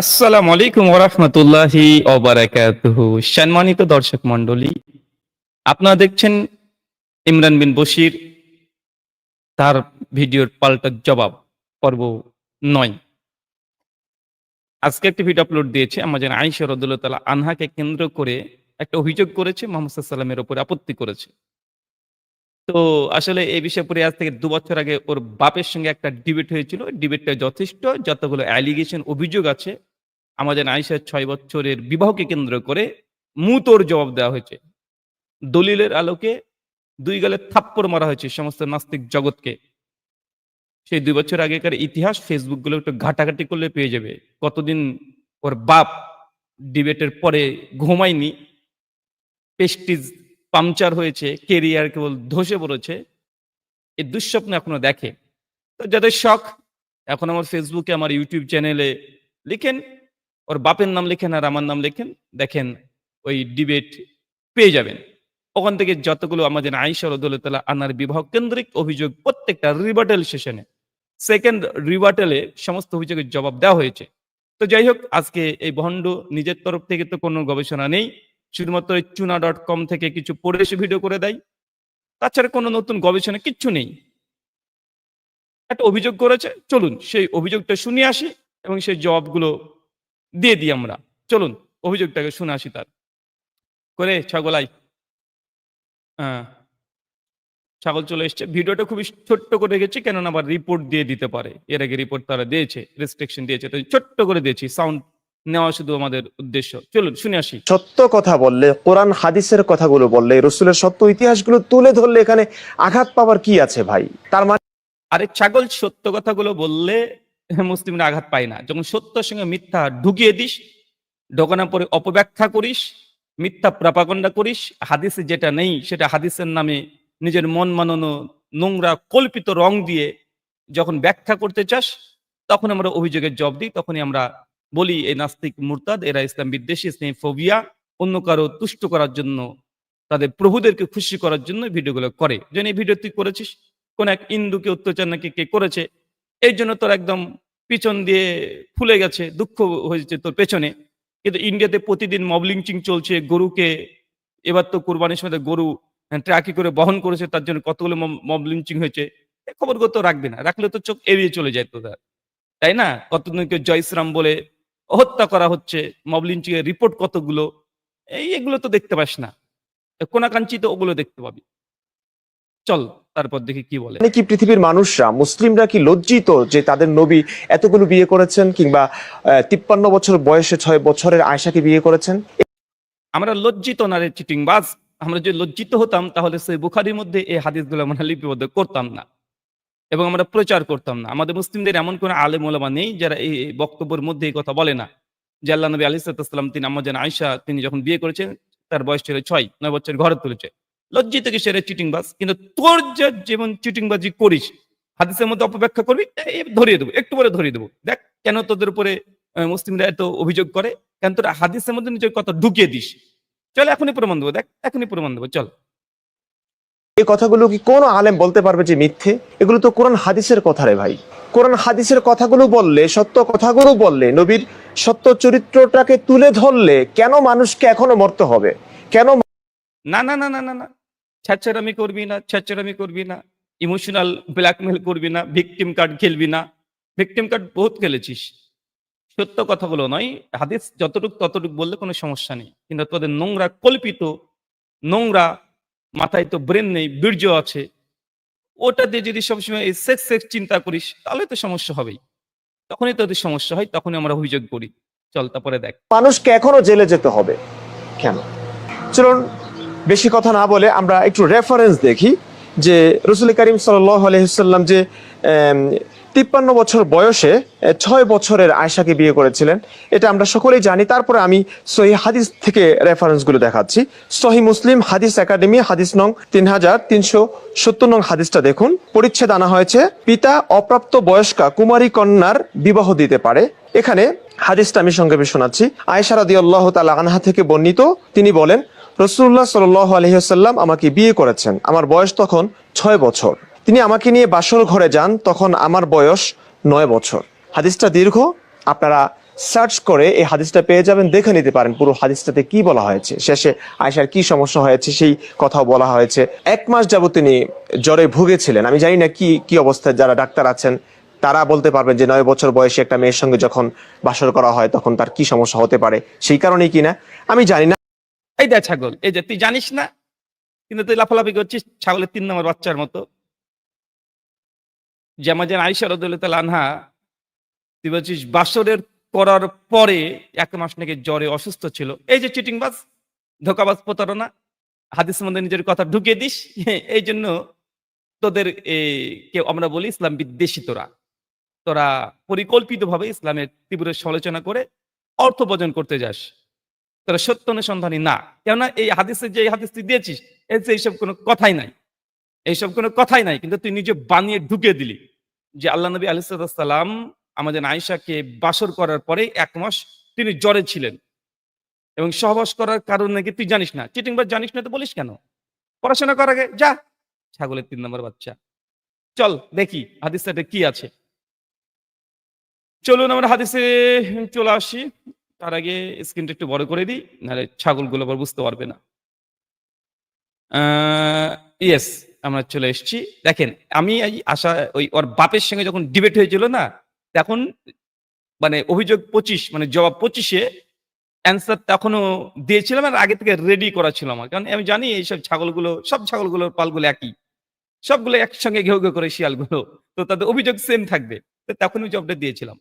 আসসালামু আলাইকুম ওরহমতুল্লাহি ওবারাকাতুহু সম্মানিত দর্শক মণ্ডলী, আপনারা দেখছেন ইমরান বিন বশির তার ভিডিওর পাল্টা জবাব, পর্ব নয়। আজকে একটি ভিডিও আপলোড দিয়েছে। আমাদের আইসা রদুল্লাহ তালা আনহাকে কেন্দ্র করে একটা অভিযোগ করেছে, মোহাম্মদ সাল্লামের উপর আপত্তি করেছে। তো আসলে এই বিষয়ে পরে আজ থেকে দু বছর আগে ওর বাপের সঙ্গে একটা ডিবেট হয়েছিল। ডিবেটটা যথেষ্ট, যতগুলো অ্যালিগেশন অভিযোগ আছে আমাদের আইসার ছয় বছরের বিবাহকে কেন্দ্র করে মুতোর জবাব দেওয়া হয়েছে। দলিলের আলোকে দুই গালে থাপ্পড় মারা হয়েছে সমস্ত নাস্তিক জগৎকে। সেই দুই বছর আগেকার ইতিহাস ফেসবুকগুলো একটু ঘাটাঘাটি করলে পেয়ে যাবে। কতদিন ওর বাপ ডিবেটের পরে ঘুমায়নি, পেস্টিজ পাংচার হয়েছে, কেরিয়ার কেবল ধসে পড়েছে এই দুঃস্বপ্ন এখনও দেখে। তো যাদের শখ, এখন আমার ফেসবুকে, আমার ইউটিউব চ্যানেলে লিখেন ওর বাপের নাম লেখেন আর আমার নাম লেখেন, দেখেন ওই ডিবেট পেয়ে যাবেন। ওখান থেকে যতগুলো আমাদের আইসা রদুল্লাহ আনার বিবাহ কেন্দ্রিক অভিযোগ, প্রত্যেকটা রিবাটেল সেশনে সেকেন্ড রিবাটেলে সমস্ত অভিযোগের জবাব দেওয়া হয়েছে। তো যাই হোক, আজকে এই ভণ্ড নিজের তরফ থেকে তো কোনো গবেষণা নেই, শুধুমাত্র চুনা ডট কম থেকে কিছু পড়ে এসে ভিডিও করে দেয়। তাছাড়া কোনো নতুন গবেষণা কিচ্ছু নেই। একটা অভিযোগ করেছে, চলুন সেই অভিযোগটা শুনে আসি এবং সেই জবাবগুলো দিয়ে দিই আমরা। চলুন অভিযোগটাকে শুনে আসি তার। করে ছাগলাই। হ্যাঁ। ছাগল চলে এসছে। ভিডিওটা খুবই ছোট্ট করে রেখেছি কেননা আবার রিপোর্ট দিয়ে দিতে পারে। এর আগে রিপোর্ট তারা দিয়েছে রেস্ট্রিকশন দিয়েছে তো ছোট্ট করে দিয়েছি। সাউন্ড নেওয়া শুধু আমাদের উদ্দেশ্য। চলুন শুনে আসি। সত্য কথা বললে কোরআন হাদিসের কথাগুলো বললে রসুলের সত্য ইতিহাসগুলো তুলে ধরলে এখানে আঘাত পাওয়ার কি আছে ভাই? তার মানে আরে ছাগল সত্য কথাগুলো বললে মুসলিমরা আঘাত পায় না। যখন সত্যর সঙ্গে মিথ্যা ঢুকিয়ে দিস, ঢোকানোর পরে অপব্যাখ্যা করিস, মিথ্যা প্রাপাগণ্ডা করিস, হাদিসে যেটা নেই সেটা হাদিসের নামে নিজের মন মানানো, নোংরা, কল্পিত রং দিয়ে যখন ব্যাখ্যা করতে চাস, তখন আমরা অভিযোগের জব দিই, তখনই আমরা বলি এই নাস্তিক মুরতাদ, এরা ইসলাম বিদ্বেষী ইসলাম ফোবিয়া, অন্য কারও তুষ্ট করার জন্য, তাদের প্রভুদেরকে খুশি করার জন্য ভিডিওগুলো করে। যেন এই ভিডিও তুই করেছিস, কোন এক ইন্দুকে অত্যাচার নাকি কে করেছে এই জন্য তোর একদম পিছন দিয়ে ফুলে গেছে, দুঃখ হয়েছে তোর পেছনে। কিন্তু ইন্ডিয়াতে প্রতিদিন মবলিংচিং চলছে, গরুকে এবার তো কোরবানির সময় গরু ট্রাকি করে বহন করেছে, তার জন্য কতগুলো মবলিংচিং হয়েছে খবরগুলো তো রাখবে না, রাখলে তো চোখ এড়িয়ে চলে যায় তোদের। তাই না? কতজনকে জয়শ্রাম বলে হত্যা করা হচ্ছে মবলিঞ্চিং এর রিপোর্ট কতগুলো, এই এগুলো তো দেখতে পাস না। কোনাকাঞ্চি তো ওগুলো দেখতে পাবি। চল। তারপর দেখি কি বলে। কি পৃথিবীর মানুষরা মুসলিমরা কি লজ্জিত যে তাদের নবী এতগুলো বিয়ে করেছেন কিংবা তিপ্পান্ন বছর বয়সে ছয় বছরের আয়সাকে বিয়ে করেছেন? আমরা লজ্জিত না রে চিটিংবাজ। আমরা যদি লজ্জিত হতাম তাহলে সেই বুখারির মধ্যে এই হাদিসগুলো আমরা লিপিবদ্ধ করতাম না। এবং আমরা প্রচার করতাম না। আমাদের মুসলিমদের এমন কোন আলেম ওলামা নেই যারা এই বক্তব্যের মধ্যে এই কথা বলে না। যে আল্লাহ নবী আলি সাল্লাম তিনি আমাদের আয়সা তিনি যখন বিয়ে করেছেন তার বয়স ছিল ছয় নয় বছর ঘরে তুলেছে। লজ্জিত কি সেরে চিটিংবাজ কিন্তু তোর যে যেমন চিটিংবাজি করিস হাদিসের মধ্যে অপব্যাখ্যা করবি ধরিয়ে দেবো একটু পরে ধরিয়ে দেবো। দেখ কেন তোদের উপরে মুসলিমরা এত অভিযোগ করে কেন তোর হাদিসের মধ্যে নিজের কথা ঢুকিয়ে দিস? চল এখনই প্রমাণ দেবো দেখ এখনই প্রমাণ দেবো চল। এই কথাগুলো কি কোনো আলেম বলতে পারবে যে মিথ্যে? এগুলো তো কোরআন হাদিসের কথা রে ভাই। কোরআন হাদিসের কথাগুলো বললে সত্য কথাগুলো বললে নবীর সত্য চরিত্রটাকে তুলে ধরলে কেন মানুষকে এখনও মরতে হবে? কেন না না না না না না। ছ্যাচারামি করবি না ছ্যাচারামি করবি না ইমোশনাল ব্ল্যাকমেল করবি না ভিকটিম কার্ড খেলবি না ভিকটিম কার্ড বহুত খেলেছিস সত্য কথাগুলো নয়, হাদিস যতটুক ততটুক বললে কোনো সমস্যা নেই। কিন্তু তোদের নোংরা কল্পিত, নোংরা, মাথায় তো ব্রেন নেই, বীর্য আছে, ওটা দিয়ে যদি সবসময় এই সেক্স সেক্স চিন্তা করিস, তাহলে তো সমস্যা হবেই। তখনই তোদের সমস্যা হয়, তখনই আমরা অভিযোগ করি। চল তারপরে দেখ। মানুষকে এখনও জেলে যেতে হবে। কেন? চলুন বেশি কথা না বলে আমরা একটু রেফারেন্স দেখি যে রসুল করিম সাল্লাম যে তিপ্পান্ন বছর বয়সে ছয় বছরের আয়সাকে বিয়ে করেছিলেন। এটা আমরা সকলেই জানি। তারপরে আমি সহি হাদিস থেকে রেফারেন্সগুলো দেখাচ্ছি। সহি মুসলিম হাদিস একাডেমি, হাদিস নং তিন হাজার তিনশো সত্তর নং হাদিসটা দেখুন। পরিচ্ছেদ আনা হয়েছে, পিতা অপ্রাপ্ত বয়স্কা কুমারী কন্যার বিবাহ দিতে পারে। এখানে হাদিসটা আমি সংক্ষেপে শোনাচ্ছি। আয়েশা রাদিয়াল্লাহ তাআলা আনহা থেকে বর্ণিত। তিনি বলেন রসুল্লাহ সাল আলহিহাল্লাম আমাকে বিয়ে করেছেন। আমার বয়স তখন ছয় বছর। তিনি আমাকে নিয়ে বাসর ঘরে যান, তখন আমার বয়স নয় বছর। হাদিসটা দীর্ঘ। আপনারা সার্চ করে এই হাদিসটা পেয়ে যাবেন, দেখে নিতে পারেন পুরো হাদিসটাতে কি বলা হয়েছে। শেষে আয়সার কি সমস্যা হয়েছে সেই কথাও বলা হয়েছে। এক মাস যাবত তিনি জ্বরে ভুগেছিলেন। আমি জানি না কি কি অবস্থায় যারা ডাক্তার আছেন, তারা বলতে পারবেন যে নয় বছর বয়সে একটা মেয়ের সঙ্গে যখন বাসর করা হয়, তখন তার কি সমস্যা হতে পারে, সেই কারণেই কিনা আমি জানি না। এই দেখ ছাগল, এই যে তুই জানিস না, কিন্তু তুই লাফালাফি করছিস ছাগলের তিন নম্বর বাচ্চার মতো। যেমন যেন আইসা রদুল্লাহ আনহা, তুই বলছিস, বাসরের করার পরে এক মাস নাকি জ্বরে অসুস্থ ছিল। এই যে চিটিংবাজ ধোকাবাজ প্রতারণা, হাদিস মধ্যে নিজের কথা ঢুকিয়ে দিস এই জন্য তোদের কেউ আমরা বলি ইসলাম বিদ্বেষী তোরা। তোরা পরিকল্পিতভাবে ইসলামের তীব্র সমালোচনা করে অর্থ বর্জন করতে যাস। তোরা সত্য অনুসন্ধানী না। কেননা এই হাদিসে যে এই হাদিস তুই দিয়েছিস এতে এইসব কোনো কথাই নাই। এইসব কোনো কথাই নাই, কিন্তু তুই নিজে বানিয়ে ঢুকে দিলি যে আল্লাহ নবী আলিসাল্লাম আমাদের আয়েশাকে বাসর করার পরে এক মাস তিনি জ্বরে ছিলেন। এবং সহবাস করার কারণ নাকি তুই জানিস না। চিটিং বা জানিস না তো বলিস কেন? পড়াশোনা আগে যা। ছাগলের তিন নম্বর বাচ্চা। চল দেখি হাদিসটাতে কি আছে। চলুন আমরা হাদিসে চলে আসি। তার আগে স্ক্রিনটা একটু বড় করে দিই, নাহলে ছাগলগুলো আবার বুঝতে পারবে না। ইয়েস আমরা চলে এসেছি। দেখেন, আমি এই আশা, ওই ওর বাপের সঙ্গে যখন ডিবেট হয়েছিল না, তখন মানে অভিযোগ পঁচিশ মানে জবাব পঁচিশে অ্যান্সার তখনও দিয়েছিলাম আর আগে থেকে রেডি করা ছিল আমার। কারণ আমি জানি এইসব ছাগলগুলো, সব ছাগলগুলোর পালগুলো একই। সবগুলো একসঙ্গে ঘেউ ঘেউ করে শিয়ালগুলো, তো তাদের অভিযোগ সেম থাকবে। তো তখনই জবটা দিয়েছিলাম।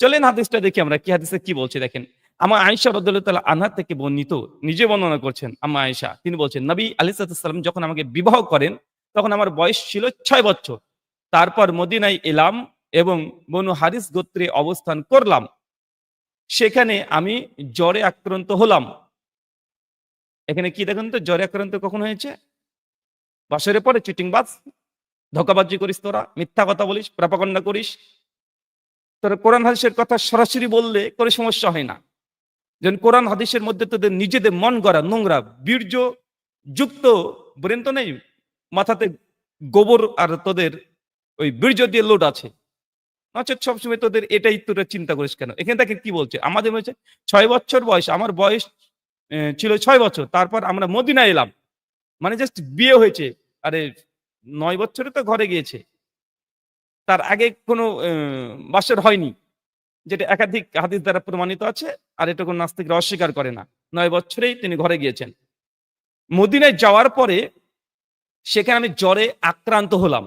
চলেন হাদিসটা দেখি আমরা, কি হাদিসে কি বলছে দেখেন। আমার আয়েশা রদুল্লাহ আনহার থেকে বর্ণিত, নিজে বর্ণনা করছেন আমা আয়েশা। তিনি বলছেন, নবী আলিসাল্লাম যখন আমাকে বিবাহ করেন, তখন আমার বয়স ছিল ছয় বছর। তারপর মদিনায় এলাম এবং বনু হারিস গোত্রে অবস্থান করলাম। সেখানে আমি জ্বরে আক্রান্ত হলাম। এখানে কি দেখেন তো, জ্বরে আক্রান্ত কখন হয়েছে? বছরে পরে চিটিং বাস ধোকাবাজি করিস তোরা, মিথ্যা কথা বলিস, প্রাপাকন্ডা করিস তোরা কোরআন হাদিসের কথা সরাসরি বললে করে সমস্যা হয় না। যেন কোরআন হাদিসের মধ্যে তোদের নিজেদের মন গড়া, নোংরা, বীর্য যুক্ত ব্রেন তো নেই, মাথাতে গোবর আর তোদের ওই বীর্য দিয়ে লোড আছে। নচেত সবসময় তোদের এটাই তোরা চিন্তা করিস কেন? এখানে দেখেন কি বলছে? আমাদের বলছে ছয় বছর বয়স, আমার বয়স ছিল ছয় বছর, তারপর আমরা মদিনা এলাম। মানে জাস্ট বিয়ে হয়েছে, আরে নয় বছরে তো ঘরে গিয়েছে। তার আগে কোনো বাসর হয়নি। যেটা একাধিক হাদিস দ্বারা প্রমাণিত আছে, আর এটা কোনো নাস্তিকরা অস্বীকার করে না। নয় বছরেই তিনি ঘরে গিয়েছেন। মদিনায় যাওয়ার পরে সেখানে আমি জ্বরে আক্রান্ত হলাম।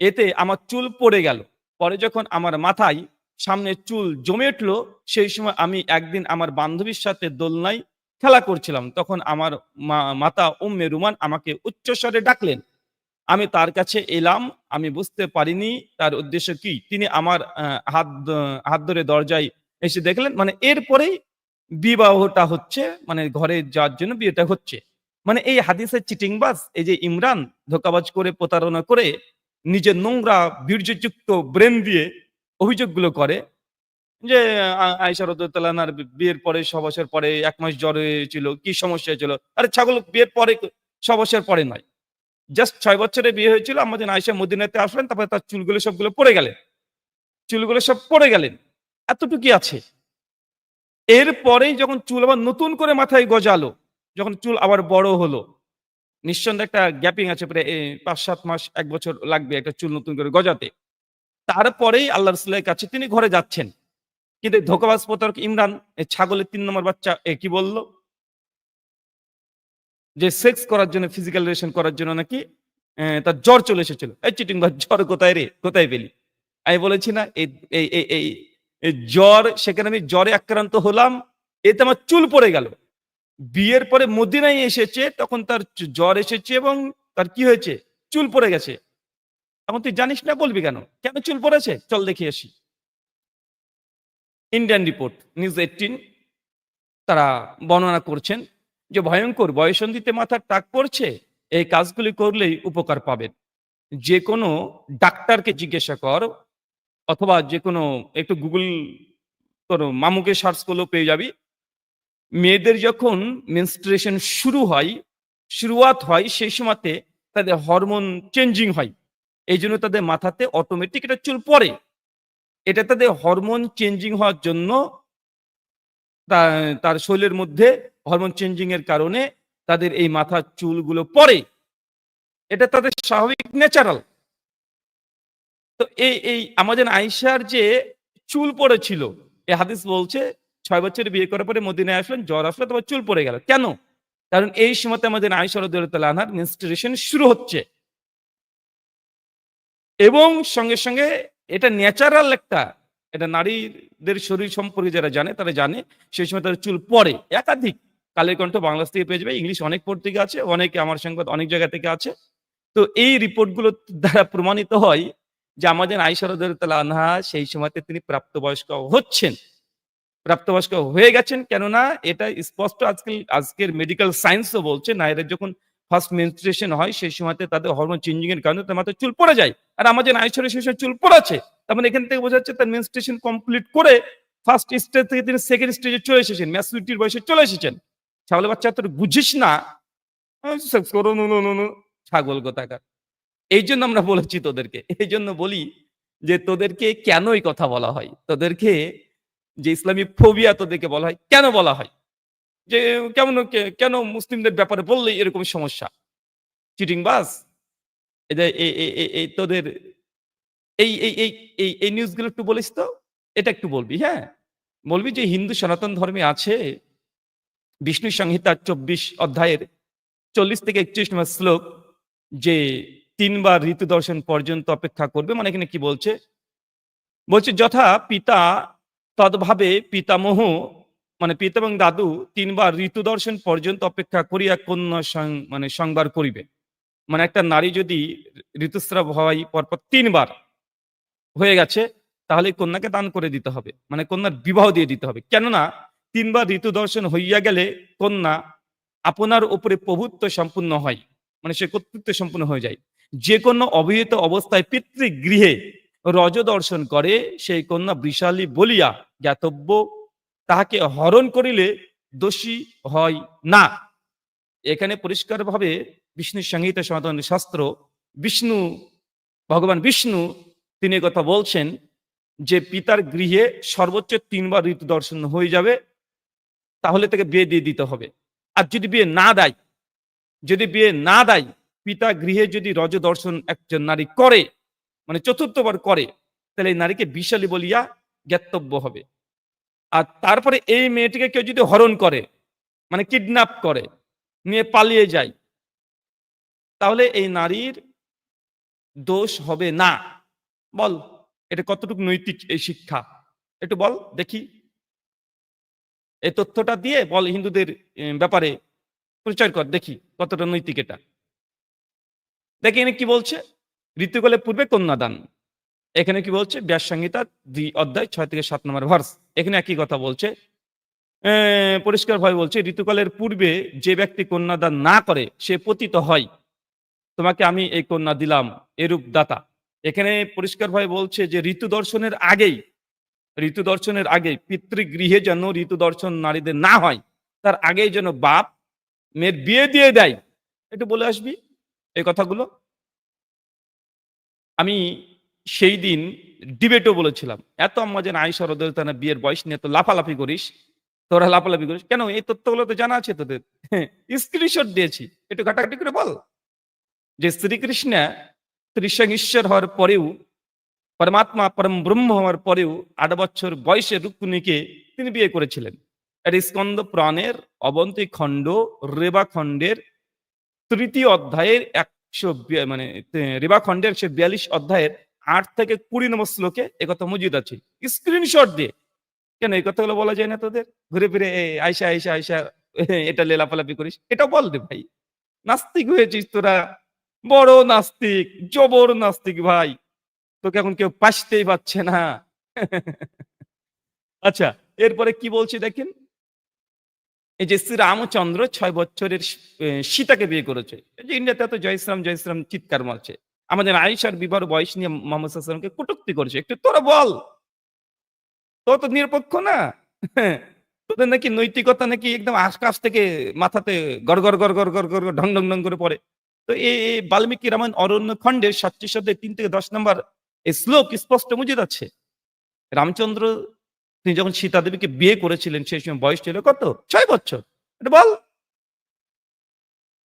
এতে আমার চুল পড়ে গেল। পরে যখন আমার মাথায় সামনে চুল জমে উঠল, সেই সময় আমি একদিন আমার বান্ধবীর সাথে দোলনায় খেলা করছিলাম। তখন আমার মাতা উম্মে রুমান আমাকে উচ্চস্বরে ডাকলেন আমি তার কাছে এলাম, আমি বুঝতে পারিনি তার উদ্দেশ্য কি। তিনি আমার হাত হাত ধরে দরজায় এসে দেখলেন মানে এরপরেই বিবাহটা হচ্ছে মানে ঘরে যাওয়ার জন্য বিয়েটা হচ্ছে। মানে এই হাদিসের চিটিংবাজ, এই যে ইমরান ধোকাবাজ করে, প্রতারণা করে, নিজের নোংরা, বীর্যযুক্ত ব্রেন দিয়ে অভিযোগগুলো করে যে, আ- আয়েশা বিয়ের পরে, ছ বছর পরে, এক মাস জ্বর হয়েছিল, কি সমস্যা ছিল আরে ছাগল বিয়ের পরে ছ বছর পরে নয়। জাস্ট ছয় বছরে বিয়ে হয়েছিল আমাদের আয়েশা মদিনাতে আসলেন, তারপরে তার চুলগুলো সবগুলো পড়ে গেলেন। চুলগুলো সব পড়ে গেলেন। এতটুকুই আছে। এরপরেই যখন চুল আবার নতুন করে মাথায় গজালো, যখন চুল আবার বড় হলো, নিঃসন্দেহে একটা গ্যাপিং আছে, প্রায় পাঁচ, সাত মাস, এক বছর লাগবে একটা চুল নতুন করে গজাতে। তারপরেই আল্লাহ রসুলের কাছে তিনি ঘরে যাচ্ছেন। কিন্তু ধোকাবাজ প্রতারক ইমরান ছাগলের তিন নম্বর বাচ্চা কি বলল? যে সেক্স করার জন্য ফিজিক্যাল রিলেশন করার জন্য নাকি তার জ্বর চলে এসেছিল। এই চিটিং বা জ্বর কোথায় রে? কোথায় পেলি? আমি বলেছি না, এই এই এই জ্বর, সেখানে আমি জ্বরে আক্রান্ত হলাম, এতে আমার চুল পড়ে গেল। বিয়ের পরে মদিনায় এসেছে, তখন তার জ্বর এসেছে এবং তার কি হয়েছে? চুল পড়ে গেছে। এখন তুই জানিস না বলবি কেন? কেন চুল পড়েছে? চল দেখে আসি। ইন্ডিয়ান রিপোর্ট নিউজ এইটিন তারা বর্ণনা করছেন যে ভয়ঙ্কর বয়সন্ধিতে মাথার টাক পড়ছে, এই কাজগুলি করলেই উপকার পাবেন। যে কোনো ডাক্তারকে জিজ্ঞাসা কর, অথবা যে কোনো একটু গুগল তোর মামুকে সার্চ করলেও পেয়ে যাবি। মেয়েদের যখন মেনস্ট্রেশন শুরু হয়, শুরুয়াত হয় সেই সময়তে তাদের হরমোন চেঞ্জিং হয়। এই জন্য তাদের মাথাতে অটোমেটিক এটা চুল পড়ে। এটা তাদের হরমোন চেঞ্জিং হওয়ার জন্য তার শরীরের মধ্যে হরমোন চেঞ্জিং এর কারণে তাদের এই মাথার চুলগুলো পরে। এটা তাদের স্বাভাবিক ন্যাচারাল। তো এই এই আমাদের আয়েশার যে চুল পড়েছিল এই হাদিস বলছে, ছয় বছর বিয়ে করার পরে মদিনায় আসলেন, জ্বর আসলো তোমার চুল পড়ে গেল। কেন? কারণ এই সময়তে আমাদের রদুল্লাহ আনহার মেনস্ট্রুয়েশন শুরু হচ্ছে। এবং সঙ্গে সঙ্গে এটা ন্যাচারাল একটা, এটা নারীদের শরীর সম্পর্কে যারা জানে, তারা জানে, সেই সময় তাদের চুল পড়ে, একাধিক। কালের কণ্ঠ বাংলাদেশ থেকে পেয়ে যাবে, ইংলিশ অনেক পত্রিকা আছে, অনেক আমার সংবাদ অনেক জায়গা থেকে আছে। তো এই রিপোর্টগুলো দ্বারা প্রমাণিত হয় যে আমাদের আইসারদুল্লাহ আনহা সেই সময়তে তিনি প্রাপ্তবয়স্ক হচ্ছেন। প্রাপ্তবয়স্ক হয়ে গেছেন কেননা এটা স্পষ্ট আজকাল আজকের মেডিকেল সায়েন্সও বলছে, নারীদের যখন ফার্স্ট মেনস্ট্রুয়েশন হয় সেই সময়তে তাদের হরমোন চেঞ্জিং এর কারণে তার মাথায় চুল পড়ে যায়। আর আমাদের আইসরের সেই সময় চুল পড়েছে। তার মানে এখান থেকে বোঝা যাচ্ছে তার মেনস্ট্রুয়েশন কমপ্লিট করে ফার্স্ট স্টেজ থেকে তিনি সেকেন্ড স্টেজে চলে এসেছেন ম্যাচুরিটির বয়সে চলে এসেছেন। ছাগল বাচ্চা তোর বুঝিস না ছাগল কোথাকার এই জন্য আমরা বলেছি তোদেরকে, এই জন্য বলি যে তোদেরকে কেন এই কথা বলা হয়? তোদেরকে যে ইসলামী ফোবিয়া তোদেরকে বলা হয়, কেন বলা হয়? যে কেমন কেন মুসলিমদের ব্যাপারে বললে এরকম সমস্যা? চিটিং বাস? এই তোদের এই এই এই এই নিউজগুলো একটু বলিস তো, এটা একটু বলবি হ্যাঁ? বলবি যে হিন্দু সনাতন ধর্মে আছে বিষ্ণু সংহিতা চব্বিশ অধ্যায়ের চল্লিশ থেকে একত্রিশ নম্বর শ্লোক, যে তিনবার ঋতু দর্শন পর্যন্ত অপেক্ষা করবে মানে এখানে কি বলছে? বলছে, যথা পিতা তদ্ভাবে পিতামহ মানে পিতা এবং দাদু তিনবার ঋতু দর্শন পর্যন্ত অপেক্ষা করিয়া কন্যা মানে সংবার করিবে। মানে একটা নারী যদি ঋতুস্রাব হয় পরপর তিনবার হয়ে গেছে, তাহলে কন্যাকে দান করে দিতে হবে। মানে কন্যার বিবাহ দিয়ে দিতে হবে। কেননা তিনবার ঋতু দর্শন হইয়া গেলে কন্যা আপনার উপরে প্রভুত্ব সম্পূর্ণ হয় মানে সে কর্তৃত্ব সম্পূর্ণ হয়ে যায়। যে কোনো অবহিত অবস্থায় পিতৃগৃহে রজ দর্শন করে, সেই কন্যা বিশালী বলিয়া জ্ঞাতব্য, তাহাকে হরণ করিলে দোষী হয় না। এখানে পরিষ্কারভাবে বিষ্ণু সংহিতা সনাতন শাস্ত্র, বিষ্ণু, ভগবান বিষ্ণু তিনি কথা বলছেন যে পিতার গৃহে সর্বোচ্চ তিনবার ঋতু দর্শন হয়ে যাবে তাহলে তাকে বিয়ে দিয়ে দিতে হবে। আর যদি বিয়ে না দেয়, যদি বিয়ে না দেয়, পিতা গৃহে যদি রজ দর্শন একজন নারী করে মানে চতুর্থবার করে, তাহলে এই নারীকে বিশালী বলিয়া জ্ঞাতব্য হবে। আর তারপরে এই মেয়েটিকে কেউ যদি হরণ করে মানে কিডন্যাপ করে, নিয়ে পালিয়ে যায়, তাহলে এই নারীর দোষ হবে না। বল, এটা কতটুকু নৈতিক এই শিক্ষা? একটু বল, দেখি। এই তথ্যটা দিয়ে বল হিন্দুদের ব্যাপারে প্রচার কর, দেখি কতটা নৈতিক এটা। দেখি এনে কি বলছে? ঋতুকালের পূর্বে কন্যাদান। এখানে কি বলছে? ব্যাস সংহিতা দুই অধ্যায় ছয় থেকে সাত নম্বর ভার্স। এখানে একই কথা বলছে। পরিষ্কার ভাবে বলছে ঋতুকালের পূর্বে যে ব্যক্তি কন্যাদান না করে, সে পতিত হয়। তোমাকে আমি এই কন্যা দিলাম, এরূপ দাতা। এখানে পরিষ্কার ভাবে বলছে যে ঋতু দর্শনের আগেই ঋতু দর্শনের আগে পিতৃগৃহে যেন ঋতু দর্শন নারীদের না হয়, তার আগেই যেন বাপ মেয়ের বিয়ে দিয়ে দেয়। একটু বলে আসবি এই কথাগুলো? আমি সেই দিন ডিবেটও বলেছিলাম, এত আমাদের আইসা রদানা বিয়ের বয়স নিয়ে তো লাফালাফি করিস, তোরা লাফালাফি করিস, কেন এই তথ্যগুলো তো জানা আছে তোদের? স্ক্রিনশট দিয়েছি, একটু ঘাটাঘাটি করে বল। যে শ্রীকৃষ্ণ ত্রিসং ঈশ্বর হওয়ার পরেও পরমাত্মা পরম ব্রহ্ম হওয়ার পরেও আট বছর বয়সে রুক্মিণীকে তিনি বিয়ে করেছিলেন। এর স্কন্দ পুরাণের অবন্তী খণ্ড, রেবা খণ্ডের তৃতীয় অধ্যায়ের একশো মানে রেবা খণ্ডের একশো বিয়াল্লিশ অধ্যায়ের আট থেকে কুড়ি নম্বর শ্লোকে একথা মজুদ আছে। স্ক্রিনশট দিয়ে। কেন এই কথাগুলো বলা যায় না তোদের? ঘুরে ফিরে "এই আয়সা আয়সা আয়সা এটা লেলাপালাপি করিস। এটা বল দে ভাই। নাস্তিক হয়েছিস তোরা। বড় নাস্তিক, জবর নাস্তিক ভাই। তোকে এখন কেউ পাসতেই পাচ্ছে না। আচ্ছা এরপরে কি বলছে দেখেন? এই যে শ্রী রামচন্দ্র ছয় বছরের সীতাকে বিয়ে করেছে। এই যে ইন্ডিয়াতে তো জয়শ্রাম জয়শ্রাম চিৎকার মারছে। আমাদের আয়েশার বিবাহ বয়স নিয়ে মোহাম্মদ সাল্লামকে কটুক্তি করেছে। একটু তোরা বল। তো তো নিরপেক্ষ না। তোদের নাকি নৈতিকতা নাকি একদম আশকাশ থেকে মাথাতে গড় গড় গড় গড় গড় গড় ঢং ঢং ঢং করে পড়ে। তো এই বাল্মীকি রামায়ণ অরণ্য খণ্ডের সাতটি শব্দে তিন থেকে দশ নম্বর এই শ্লোক স্পষ্ট মুজিদ আছে রামচন্দ্র, তিনি যখন সীতা দেবীকে বিয়ে করেছিলেন, সেই সময় বয়স ছিল কত? ছয় বছর। এটা বল।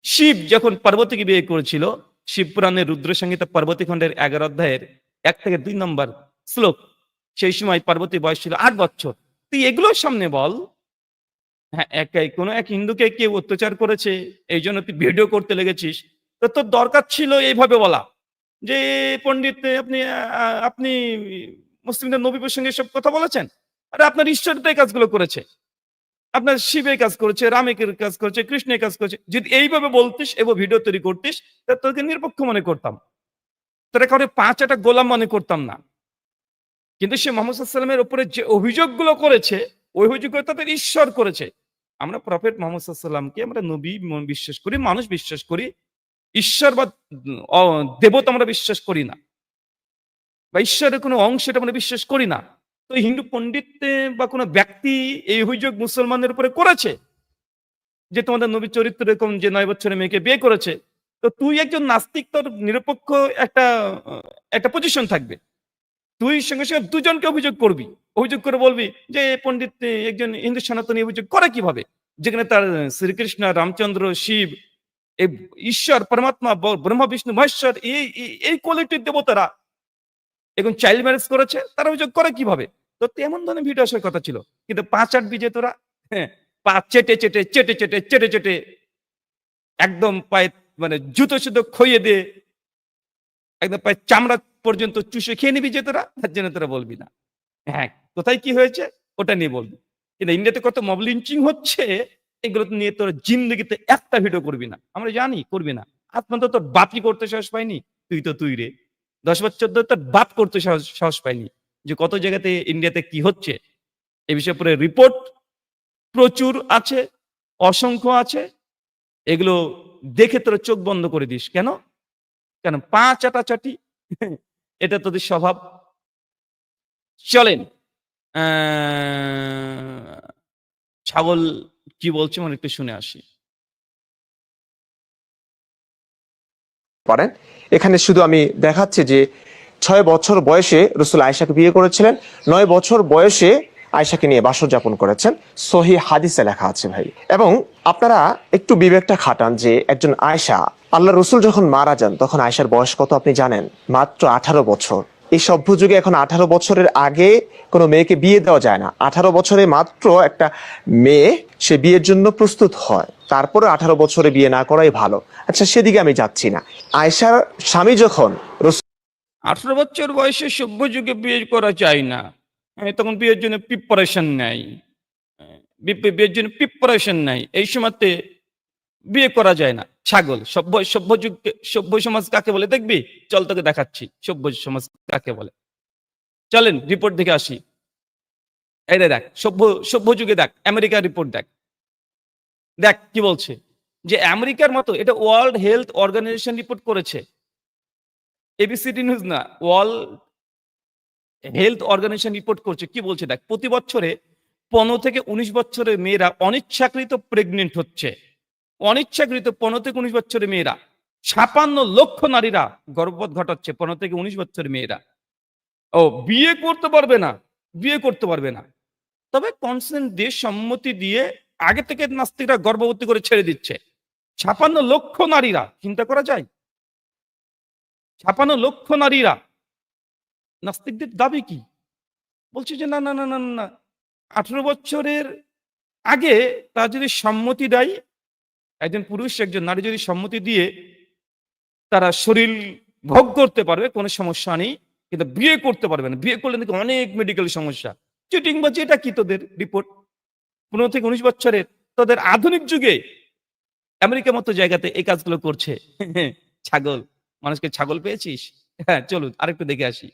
শিব যখন পার্বতীকে বিয়ে করেছিল, শিব পুরাণের রুদ্র সংহিতা পার্বতী খণ্ডের এগারো অধ্যায়ের এক থেকে দুই নম্বর শ্লোক, সেই সময় পার্বতী বয়স ছিল আট বছর। তুই এগুলোর সামনে বল। হ্যাঁ একাই, কোনো এক হিন্দুকে কেউ অত্যাচার করেছে, এই জন্য তুই ভিডিও করতে লেগেছিস। তো তোর দরকার ছিল এইভাবে বলা। যে পণ্ডিত আপনি আপনি মুসলিমদের নবী প্রসঙ্গে সব কথা বলেছেন? আরে আপনার ঈশ্বর তো এই কাজগুলো করেছে। আপনার শিবের কাজ করেছে, রামেকের কাজ করেছে, কৃষ্ণের কাজ করেছে। যদি এইভাবে বলতিস এবং ভিডিও তৈরি করতিস, তা তোকে নিরপেক্ষ মনে করতাম। তোরা কারণে পাঁচ একটা গোলাম মনে করতাম না। কিন্তু সে মোহাম্মদ সাল্লামের উপরে যে অভিযোগগুলো করেছে, ওই অভিযোগগুলো তাদের ঈশ্বর করেছে। আমরা প্রফেট মোহাম্মদ সাল্লামকে আমরা নবী, বিশ্বাস করি, মানুষ বিশ্বাস করি ঈশ্বর বা দেবতা আমরা বিশ্বাস করি না। বা ঈশ্বরের কোনো অংশ এটা আমরা বিশ্বাস করি না। তো হিন্দু পণ্ডিত বা কোনো ব্যক্তি এই অভিযোগ মুসলমানদের উপরে করেছে? যে তোমাদের নবী চরিত্র এরকম যে নয় বছরের মেয়েকে বিয়ে করেছে, তো তুই একজন নাস্তিক, তোর নিরপেক্ষ একটা একটা পজিশন থাকবে। তুই সঙ্গে সঙ্গে দুজনকে অভিযোগ করবি। অভিযোগ করে বলবি যে পণ্ডিত একজন হিন্দু সনাতনী অভিযোগ করে কীভাবে? যেখানে তার শ্রীকৃষ্ণ, রামচন্দ্র, শিব এই ঈশ্বর, পরমাত্মা ব্রহ্মা, বিষ্ণু, মহেশ্বর, এই, এই- কোয়ালিটির দেবতারা এখন চাইল্ড ম্যারেজ করেছে, তারা অভিযোগ করে কীভাবে? তো তেমন ধরনের ভিডিও আসার কথা ছিল। কিন্তু পাঁচ, আট বিজে তোরা হ্যাঁ পা চেটে চেটে চেটে চেটে চেটে চেটে একদম পায়ে মানে জুতো সুতো খইয়ে দিয়ে একদম পায়ে চামড়া পর্যন্ত চুষে খেয়ে নিবি যে তোরা, তার জন্য তোরা বলবি না। হ্যাঁ কোথায় কি হয়েছে, ওটা নিয়ে বলবি। কিন্তু ইন্ডিয়াতে কত মব লিঞ্চিং হচ্ছে এগুলো নিয়ে তোর জিন্দগিতে একটা ভিডিও করবি না। আমরা জানি, করবি না। আত্মা তোর বাপই করতে সাহস পাইনি তুই তো তুই রে। দশ বছর তোর বাপ করতে সাহস পাইনি যে কত জায়গাতে ইন্ডিয়াতে কি হচ্ছে? এ বিষয়ে পরে রিপোর্ট প্রচুর আছে, অসংখ্য আছে। এগুলো দেখে তোর চোখ বন্ধ করে দিস। কেন? কেন? পা চাটাচাটি। এটা তোদের স্বভাব। চলেন। ছাগল কি বলছে মানে একটু শুনে আসি। পারেন? এখানে শুধু আমি দেখাচ্ছি যে ছয় বছর বয়সে রসুল আয়সাকে বিয়ে করেছিলেন, নয় বছর বয়সে আয়সাকে নিয়ে বাসর যাপন করেছেন। সহি হাদিসে লেখা আছে ভাই। এবং আপনারা একটু বিবেকটা খাটান যে একজন আয়সা আল্লাহ রসুল যখন মারা যান, তখন আয়সার বয়স কত আপনি জানেন? মাত্র আঠারো বছর। এই সভ্য যুগে এখন আঠারো বছরের আগে কোনো মেয়েকে বিয়ে দেওয়া যায় না। আঠারো বছরে মাত্র একটা মেয়ে, সে বিয়ের জন্য প্রস্তুত হয়। তারপরে আঠারো বছরে বিয়ে না করাই ভালো। আচ্ছা সেদিকে আমি যাচ্ছি না। আয়সার স্বামী যখন আঠারো বছর বয়সে সভ্য যুগে বিয়ে করা যায় না। তখন বিয়ের জন্য প্রিপারেশন নেয় বিয়ের জন্য প্রিপারেশন নেয় এই সময়তে বিয়ে করা যায় না। ছাগল, সভ্য সভ্য যুগ সভ্য সমাজ কাকে বলে? দেখবি? চল তোকে দেখাচ্ছি, সভ্য সমাজ কাকে বলে? চলেন রিপোর্ট দেখে আসি। এটা দেখ, সভ্য সভ্য যুগে দেখ আমেরিকার রিপোর্ট দেখ। দেখ কি বলছে? যে আমেরিকার মতো এটা ওয়ার্ল্ড হেলথ অর্গানাইজেশন রিপোর্ট করেছে। এবিসিডি নিউজ না ওয়ার্ল্ড হেলথ অর্গানাইজেশন রিপোর্ট করছে। কি বলছে? দেখ, প্রতি বছরে পনেরো থেকে উনিশ বছরের মেয়েরা অনিচ্ছাকৃত প্রেগনেন্ট হচ্ছে। অনিচ্ছাকৃত পনেরো থেকে উনিশ বছরের মেয়েরা। ছাপান্ন লক্ষ নারীরা গর্ভপাত ঘটাচ্ছে পনেরো থেকে উনিশ বছরের মেয়েরা। ও বিয়ে করতে পারবে না বিয়ে করতে পারবে না। তবে কনসেন্ট দিয়ে সম্মতি দিয়ে আগে থেকে নাস্তিকরা গর্ভবতী করে ছেড়ে দিচ্ছে। ছাপান্ন লক্ষ নারীরা চিন্তা করা যায়? ছাপান্ন লক্ষ নারীরা নাস্তিকদের দাবি কি? বলছে যে না না না না না, আঠারো বছরের আগে তার যদি সম্মতি দেয় একজন পুরুষ, একজন নারী যদি সম্মতি দিয়ে তারা শরীর ভোগ করতে পারবে, কোনো সমস্যা নেই, কিন্তু বিয়ে করতে পারবে না। বিয়ে করলে নাকি অনেক মেডিকেল সমস্যা। চিটিং বা যেটা কি তোদের রিপোর্ট পনেরো থেকে উনিশ বছরের তোদের আধুনিক যুগে আমেরিকার মতো জায়গাতে এই কাজগুলো করছে। ছাগল। মানুষকে ছাগল পেয়েছিস? হ্যাঁ চলুন আরেকটু দেখে আসি।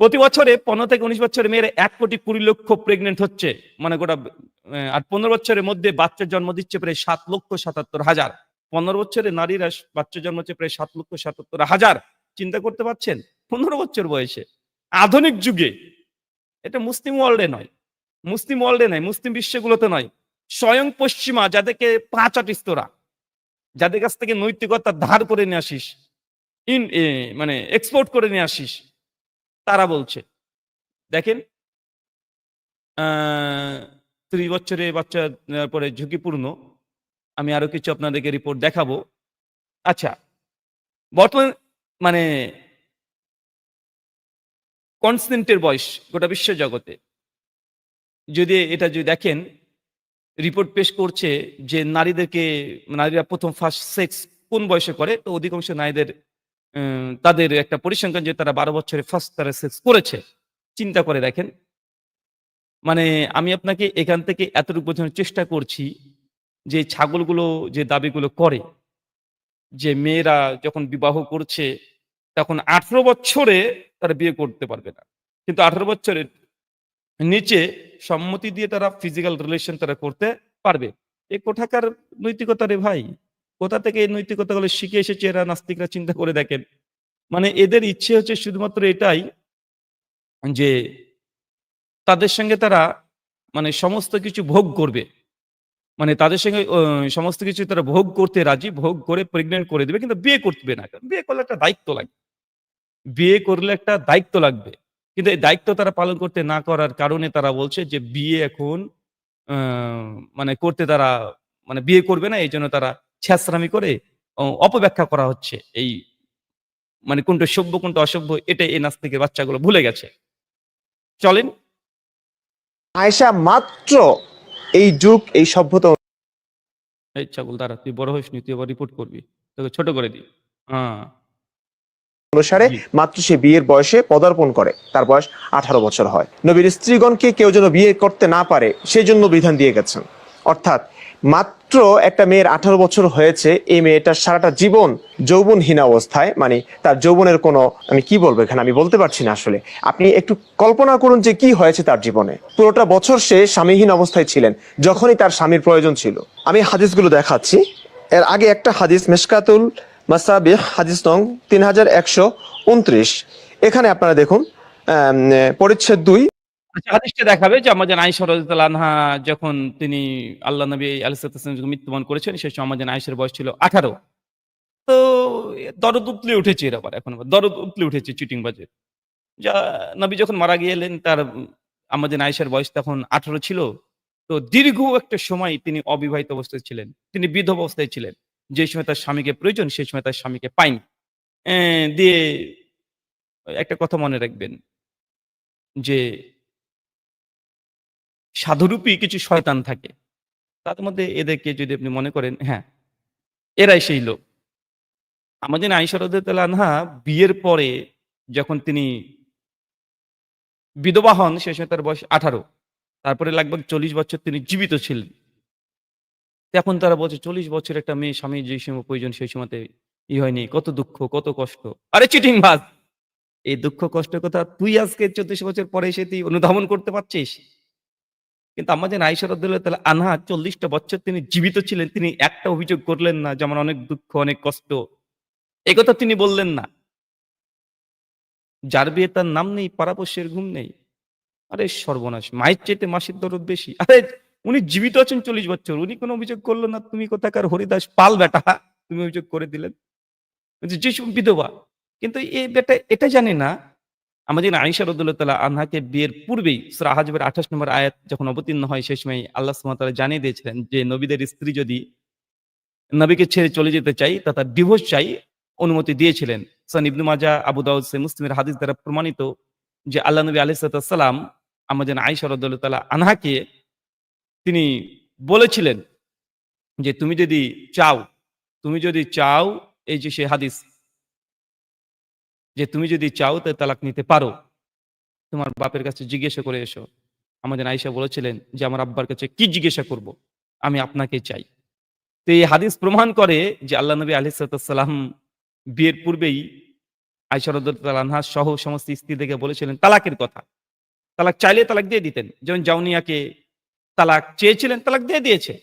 প্রতি বছরে পনেরো থেকে উনিশ বছরের মেয়েরা এক কোটি কুড়ি লক্ষ প্রেগনেন্ট হচ্ছে। মানে গোটা আর পনেরো বছরের মধ্যে বাচ্চার জন্ম দিচ্ছে প্রায় সাত লক্ষ সাতাত্তর হাজার। পনেরো বছরের নারীরা বাচ্চা জন্ম হচ্ছে প্রায় সাত লক্ষ সাতাত্তর হাজার। চিন্তা করতে পারছেন? পনেরো বছর বয়সে। আধুনিক যুগে। এটা মুসলিম ওয়ার্ল্ডে নয়। মুসলিম ওয়ার্ল্ডে নয়, মুসলিম বিশ্বগুলোতে নয়। স্বয়ং পশ্চিমা, যাদেরকে পাঁচ আটিস তোরা যাদের কাছ থেকে নৈতিকতা ধার করে নিয়ে আসিস, ইন মানে এক্সপোর্ট করে নিয়ে আসিস, তারা বলছে। দেখেন ত্রিশ বছরে বাচ্চা পরে ঝুঁকিপূর্ণ। আমি আরও কিছু আপনাদেরকে রিপোর্ট দেখাবো। আচ্ছা বর্তমান মানে কনসেন্টের বয়স গোটা বিশ্ব জগতে যদি এটা যদি দেখেন রিপোর্ট পেশ করছে যে নারীদেরকে, নারীরা প্রথম ফার্স্ট সেক্স কোন বয়সে করে, তো অধিকাংশ নারীদের তাদের একটা পরিসংখ্যান যে তারা বারো বছরে ফার্স্ট তারা সেক্স করেছে। চিন্তা করে দেখেন মানে আমি আপনাকে এখান থেকে এতটুকু বোঝানোর চেষ্টা করছি যে ছাগলগুলো যে দাবিগুলো করে, যে মেয়েরা যখন বিবাহ করছে, তখন আঠারো বছরে তারা বিয়ে করতে পারবে না। কিন্তু আঠারো বছরের নিচে সম্মতি দিয়ে তারা ফিজিক্যাল রিলেশন তারা করতে পারবে। এ কোথাকার নৈতিকতা রে ভাই? কোথা থেকে এই নৈতিকতাগুলো শিখে এসেছে এরা, নাস্তিকরা চিন্তা করে দেখেন। মানে এদের ইচ্ছে হচ্ছে শুধুমাত্র এটাই যে তাদের সঙ্গে তারা মানে সমস্ত কিছু ভোগ করবে। মানে তাদের সঙ্গে সমস্ত কিছু তারা ভোগ করতে রাজি, ভোগ করে প্রেগনেন্ট করে দেবে, কিন্তু বিয়ে করবে না বিয়ে করলে একটা দায়িত্ব লাগবে। বিয়ে করলে একটা দায়িত্ব লাগবে। কিন্তু এই দায়িত্ব তারা পালন করতে না করার কারণে তারা বলছে যে, বিয়ে এখন মানে করতে তারা মানে বিয়ে করবে না এই জন্য তারা ছ্যাঁচরামি করে অপব্যাখ্যা করা হচ্ছে। এই মানে কোনটা সভ্য, কোনটা অসভ্য এটা এই নাস্তিকের বাচ্চাগুলো ভুলে গেছে। চলেন আয়েশা মাত্র এই যুগ এই সভ্যতা এই ছাগল দাঁড়া তুই বড় হইস নি তুই এবার রিপোর্ট করবি। তোকে ছোট করে দিই। হ্যাঁ। অনুসারে মাত্র সে বিয়ের বয়সে পদার্পণ করে। তার বয়স আঠারো বছর হয়। নবীর স্ত্রীগণকে কেউ যেন বিয়ে করতে না পারে সেই জন্য বিধান দিয়ে গেছেন। অর্থাৎ মাত্র একটা মেয়ের আঠারো বছর হয়েছে, এই মেয়েটার সারাটা জীবন যৌবনহীন অবস্থায় মানে তার যৌবনের কোনো আমি কি বলব এখানে, আমি বলতে পারছি না আসলে। আপনি একটু কল্পনা করুন যে কি হয়েছে তার জীবনে। পুরোটা বছর সে স্বামীহীন অবস্থায় ছিলেন, যখনই তার স্বামীর প্রয়োজন ছিল। আমি হাদিসগুলো দেখাচ্ছি। এর আগে একটা হাদিস মেশকাতুল মাসাবিহ, হাদিস নং তিন হাজার একশো উনত্রিশ। এখানে আপনারা দেখুন পরিচ্ছেদ দুই। আচ্ছা হাদিসটা দেখাবে যে আমাদের আয়েশা রাদিয়াল্লাহু আনহা যখন তিনি আল্লাহ নবী আলাইহিস সালাম যখন মৃত্যুবরণ করেছেন সেই সময় আমাদের আয়েশার বয়স ছিল 18 তো দরদ উতলে উঠেছে এর আবার এখন দরদ উতলে উঠেছে চিটিং বাজে। যা নবী যখন মারা গেলেন তার আমাদের আয়েশার বয়স তখন 18 ছিল। তো দীর্ঘ একটা সময় তিনি অবিবাহিত অবস্থায় ছিলেন তিনি বিধবা অবস্থায় ছিলেন। যে সময় তার স্বামীকে প্রয়োজন সেই সময় তার স্বামীকে পায়নি। এ, দিয়ে একটা কথা মনে রাখবেন যে সাধুরূপী কিছু শয়তান থাকে। তার মধ্যে এদেরকে যদি আপনি মনে করেন হ্যাঁ এরাই সেই লোক। আমাদের আইসারদুল্লাহ আনহা বিয়ের পরে যখন তিনি বিধবা হন, সে সময় তার বয়স আঠারো। তারপরে লাগভগ চল্লিশ বছর তিনি জীবিত ছিলেন। এখন তারা বলছে, চল্লিশ বছর একটা মেয়ে স্বামী যে সময় প্রয়োজন সেই সময়তে ই হয়নি। কত দুঃখ, কত কষ্ট। আরে চিটিং বাজ এই দুঃখ, কষ্টের কথা তুই আজকে চৌত্রিশ বছর পরে এসে তুই অনুধাবন করতে পারছিস? কিন্তু আমাদের আইসারদুল্লাহ তালা আনহা চল্লিশটা বছর তিনি জীবিত ছিলেন, তিনি একটা অভিযোগ করলেন না, যেমন অনেক দুঃখ, অনেক কষ্ট। একথা তিনি বললেন না। যার বিয়ে তার নাম নেই পারাপস্যের ঘুম নেই। আরে সর্বনাশ, মায়ের চেতে মাসির দরদ বেশি। আরে উনি জীবিত আছেন চল্লিশ বছর, উনি কোনো অভিযোগ করল না, তুমি কোথাকার হরিদাস পাল বেটা তুমি অভিযোগ করে দিলেন। যিশু বিধবা। কিন্তু এই বেটা এটা জানে না আমাদের আইসা রদুল্লাহ আনহাকে বিয়ের পূর্বেই সুরা আঠাশ নম্বর আয়াত যখন অবতীর্ণ হয়, সেই সময় আল্লাহ সুমাতারা জানিয়ে দিয়েছিলেন যে, নবীদের স্ত্রী যদি নবীকে ছেড়ে চলে যেতে চাই তা তার ডিভোর্স চাই অনুমতি দিয়েছিলেন। সান ইবনু মাজা আবু দাউদ সে মুসলিমের হাদিস দ্বারা প্রমাণিত যে, আল্লাহ নবী আলিসাল্লাম আমাদের আইসা রদুল্লাহ আনহাকে তিনি বলেছিলেন যে, তুমি যদি চাও, তুমি যদি চাও, এই যে সে হাদিস যে তুমি যদি চাও তো তালাক নিতে পারো। তোমার বাপের কাছে জিজ্ঞাসা করে এসো। আমাদের আয়েশা বলেছিলেন যে, আমার আব্বার কাছে কি জিজ্ঞাসা করব? আমি আপনাকে চাই। তো এই হাদিস প্রমাণ করে যে, আল্লাহ নবী আলিসাল্লাম বিয়ের পূর্বেই আইসারদ্দালহা সহ সমস্ত স্ত্রীদেরকে বলেছিলেন তালাকের কথা। তালাক চাইলে তালাক দিয়ে দিতেন। যেমন জাউনিয়াকে তালাক চেয়েছিলেন, তালাক দিয়ে দিয়েছে।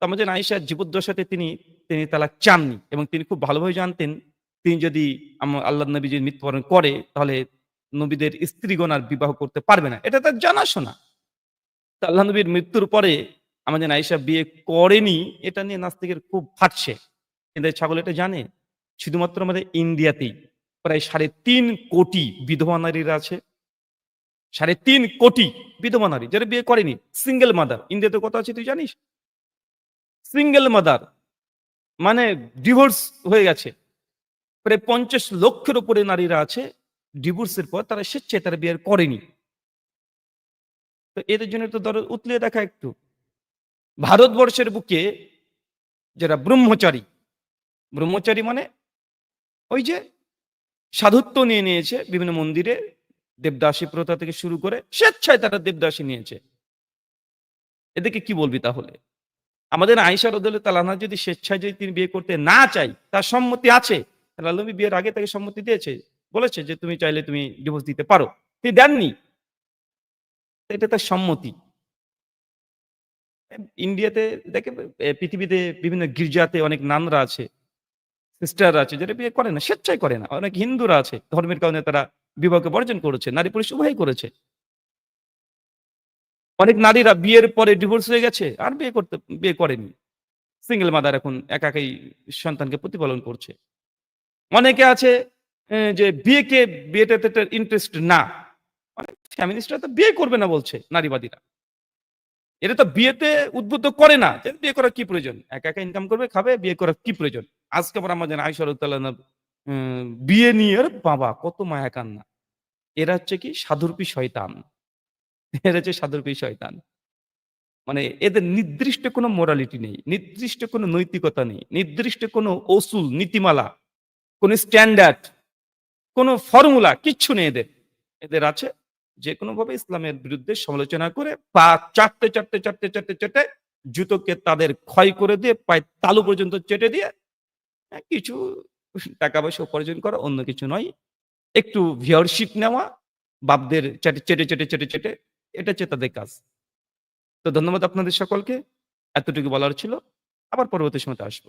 আমাদের আয়েশা জীবদ্দশাতে তিনি তিনি তালাক চাননি এবং তিনি খুব ভালোভাবে জানতেন তিনি যদি আল্লাহ নবী যদি মৃত্যুবরণ করে, তাহলে নবীদের স্ত্রীগণ আর বিবাহ করতে পারবে না। এটা তার জানাশোনা। তো আল্লাহ নবীর মৃত্যুর পরে আমাদের আয়েশা বিয়ে করেনি, এটা নিয়ে নাস্তিকের খুব ফাটছে। কিন্তু ছাগল এটা জানে, শুধুমাত্র আমাদের ইন্ডিয়াতেই প্রায় সাড়ে তিন কোটি বিধবা নারীরা আছে। সাড়ে তিন কোটি বিধবা নারী যারা বিয়ে করেনি সিঙ্গেল মাদার ইন্ডিয়াতে কত আছে তুই জানিস? সিঙ্গেল মাদার মানে ডিভোর্স হয়ে গেছে। প্রায় পঞ্চাশ লক্ষের উপরে নারীরা আছে, ডিভোর্সের পর তারা স্বেচ্ছায় তারা বিয়ে করেনি। তো এদের জন্য তো দরদ উতলিয়ে দেখা একটু। ভারতবর্ষের বুকে যারা ব্রহ্মচারী ব্রহ্মচারী মানে ওই যে সাধুত্ব নিয়ে নিয়েছে বিভিন্ন মন্দিরে, দেবদাসী প্রথা থেকে শুরু করে স্বেচ্ছায় তারা দেবদাসী নিয়েছে। এদেরকে কি বলবি তাহলে? আমাদের আইসা রদুল্লাহ তালানা যদি স্বেচ্ছায় যদি তিনি বিয়ে করতে না চাই, তার সম্মতি আছে। আল্লাহ বিয়ের আগে তাকে সম্মতি দিয়েছে, বলেছে যে তুমি চাইলে তুমি ডিভোর্স দিতে পারো। তিনি দেননি। এটা তার সম্মতি। ইন্ডিয়াতে দেখে পৃথিবীতে বিভিন্ন গির্জাতে অনেক নানরা আছে সিস্টার আছে যারা বিয়ে করে না, স্বেচ্ছায় করে না। অনেক হিন্দুরা আছে, ধর্মের কারণে তারা বিবাহকে বর্জন করেছে, নারী পুরুষ উভয় করেছে। অনেক নারীরা বিয়ের পরে ডিভোর্স হয়ে গেছে, আর বিয়ে করতে, বিয়ে করেনি। সিঙ্গেল মাদার এখন একা একাই সন্তানকে প্রতিপালন করছে। অনেকে আছে যে বিয়েকে বিয়েটাতে ইন্টারেস্ট না। অনেক ফ্যামিলিস্টরা তো বিয়ে করবে না বলছে নারীবাদীরা। এটা তো বিয়েতে উদ্বুদ্ধ করে না যে বিয়ে করার কি প্রয়োজন? একা একা ইনকাম করবে, খাবে, বিয়ে করার কি প্রয়োজন? আজকে আবার আমাদের আইসর বিয়ে নিয়ে বাবা কত মায়া কান্না। এরা হচ্ছে কি সাধুরপি শয়তান। এরা হচ্ছে সাধুরপি শয়তান। মানে এদের নির্দিষ্ট কোনো মোরালিটি নেই, নির্দিষ্ট কোনো নৈতিকতা নেই, নির্দিষ্ট কোনো অসুল, নীতিমালা কোনো স্ট্যান্ডার্ড কোনো ফর্মুলা কিচ্ছু নেই এদের। এদের আছে যে কোনো ভাবে ইসলামের বিরুদ্ধে সমালোচনা করে পা চারটে চারটে চারটে চারটে চেটে জুতোকে তাদের ক্ষয় করে দিয়ে পায়ে তালু পর্যন্ত চেটে দিয়ে হ্যাঁ, কিছু টাকা পয়সা উপার্জন করা অন্য কিছু নয়। একটু ভিওরশিপ নেওয়া বাপদের চেটে চেটে চেটে চেটে চেটে এটা হচ্ছে তাদের কাজ। তো ধন্যবাদ আপনাদের সকলকে। এতটুকু বলার ছিল। আবার পরবর্তী সময়তে আসব।